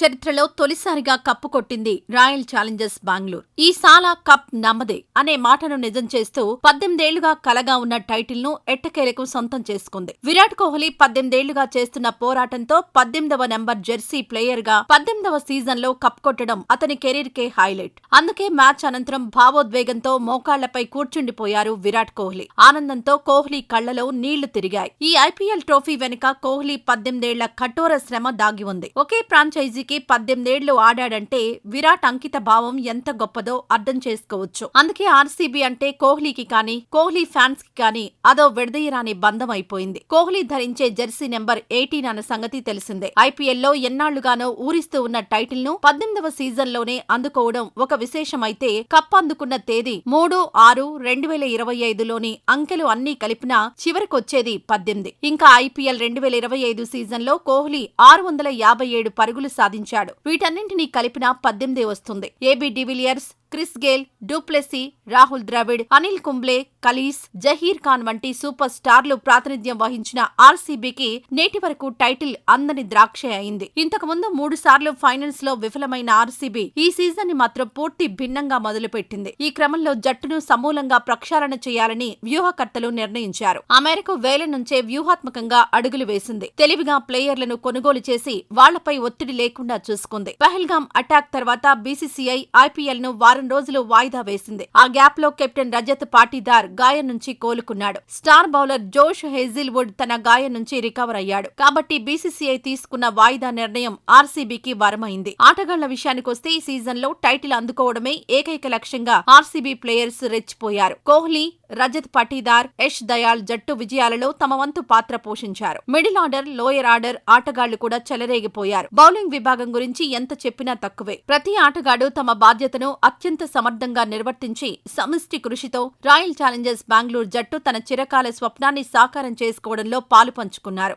చరిత్రలో తొలిసారిగా కప్పు కొట్టింది రాయల్ ఛాలెంజర్స్ బెంగళూరు. ఈ సాలా కప్ నమ్మదే అనే మాటను నిజం చేస్తూ పద్దెనిమిదేళ్ళుగా కలగా ఉన్న టైటిల్ను ఎట్టకేలకు సొంతం చేసుకుంది. విరాట్ కోహ్లీ పద్దెనిమిదేళ్ళుగా చేస్తున్న పోరాటంతో పద్దెనిమిదవ నెంబర్ జెర్సీ ప్లేయర్గా పద్దెనిమిదవ సీజన్లో కప్ కొట్టడం అతని కెరీర్ కే హైలైట్. అందుకే మ్యాచ్ అనంతరం భావోద్వేగంతో మోకాళ్ళపై కూర్చుండిపోయారు విరాట్ కోహ్లీ. ఆనందంతో కోహ్లీ కళ్ళలో నీళ్ళు తిరిగాయి. ఈ ఐపీఎల్ ట్రోఫీ వెనుక కోహ్లీ పద్దెనిమిదేళ్ళ కఠోర శ్రమ దాగి ఉంది. ఒకే ఫ్రాంచైజీకి పద్దెనిమిదేళ్ళు ఆడాడంటే విరాట్ అంకిత భావం ఎంత గొప్పదో అర్థం చేసుకోవచ్చు. అందుకే ఆర్సీబీ అంటే కోహ్లీకి కానీ కోహ్లీ ఫ్యాన్స్కి కానీ అదో విడదీయరాని బంధం అయిపోయింది. కోహ్లీ ధరించే జెర్సీ నెంబర్ ఎయిటీన్ అన్న సంగతి తెలిసిందే. ఐపీఎల్లో ఎన్నాళ్ళుగానో ఊరిస్తూ ఉన్న టైటిల్ను పద్దెనిమిదవ సీజన్లోనే అందుకోవడం ఒక విశేషమైతే కప్ అందుకున్న తేదీ మూడు ఆరు రెండు వేల ఇరవై ఐదులోని అంకెలు అన్నీ కలిపినా చివరికొచ్చేది పద్దెనిమిది. ఇంకా ఐపీఎల్ రెండు వేల ఇరవై ఐదు సీజన్లో కోహ్లీ ఆరు వందల యాభై ఏడు పరుగులు సాధించాడు. వీటన్నింటినీ కలిపిన పద్దెనిమిది వస్తుంది. AB de Villiers Chris Gayle du Plessis Rahul Dravid Anil Kumble Kallis Zaheer Khan వంటి సూపర్ స్టార్లు ప్రాతినిధ్యం వహించిన ఆర్సీబీకి నేటి వరకు టైటిల్ అందని ద్రాక్ష అయింది. ఇంతకు ముందు మూడు సార్లు ఫైనల్స్లో విఫలమైన ఆర్సీబీ ఈ సీజన్ని మాత్రం పూర్తి భిన్నంగా మొదలుపెట్టింది. ఈ క్రమంలో జట్టును సమూలంగా ప్రక్షాళన చేయాలని వ్యూహకర్తలు నిర్ణయించారు. ఆ మేరకు వేల నుంచే వ్యూహాత్మకంగా అడుగులు వేసింది. తెలివిగా ప్లేయర్లను కొనుగోలు చేసి వాళ్ళపై ఒత్తిడి లేకుండా చూసుకుంది. పహల్గాం అటాక్ తర్వాత బీసీసీఐ ఐపీఎల్ను వారం రోజులు వాయిదా వేసింది. ఆ గ్యాప్లో కెప్టెన్ రజత్ పాటీదార్ గాయం నుంచి కోలుకున్నాడు. స్టార్ బౌలర్ జోష్ హెజిల్వుడ్ తన గాయం నుంచి రికవర్ అయ్యాడు. కాబట్టి బీసీసీఐ తీసుకున్న వాయిదా నిర్ణయం ఆర్సీబీకి వరమైంది. ఆటగాళ్ళ విషయానికొస్తే ఈ సీజన్లో టైటిల్ అందుకోవడమే ఏకైక లక్ష్యంగా ఆర్సీబీ ప్లేయర్స్ రెచ్చిపోయారు. కోహ్లీ రజత్ పటీదార్ యష్ దయాల్ జట్టు విజయాలలో తమ వంతు పాత్ర పోషించారు. మిడిల్ ఆర్డర్ లోయర్ ఆర్డర్ ఆటగాళ్ళు కూడా చెలరేగిపోయారు. బౌలింగ్ విభాగం గురించి ఎంత చెప్పినా తక్కువే. ప్రతి ఆటగాడు తమ బాధ్యతను అత్యంత సమర్థంగా నిర్వర్తించి సమిష్టి కృషితో రాయల్ ఛాలెంజర్స్ బెంగళూరు జట్టు తన చిరకాల స్వప్నాన్ని సాకారం చేసుకోవడంలో పాలుపంచుకున్నారు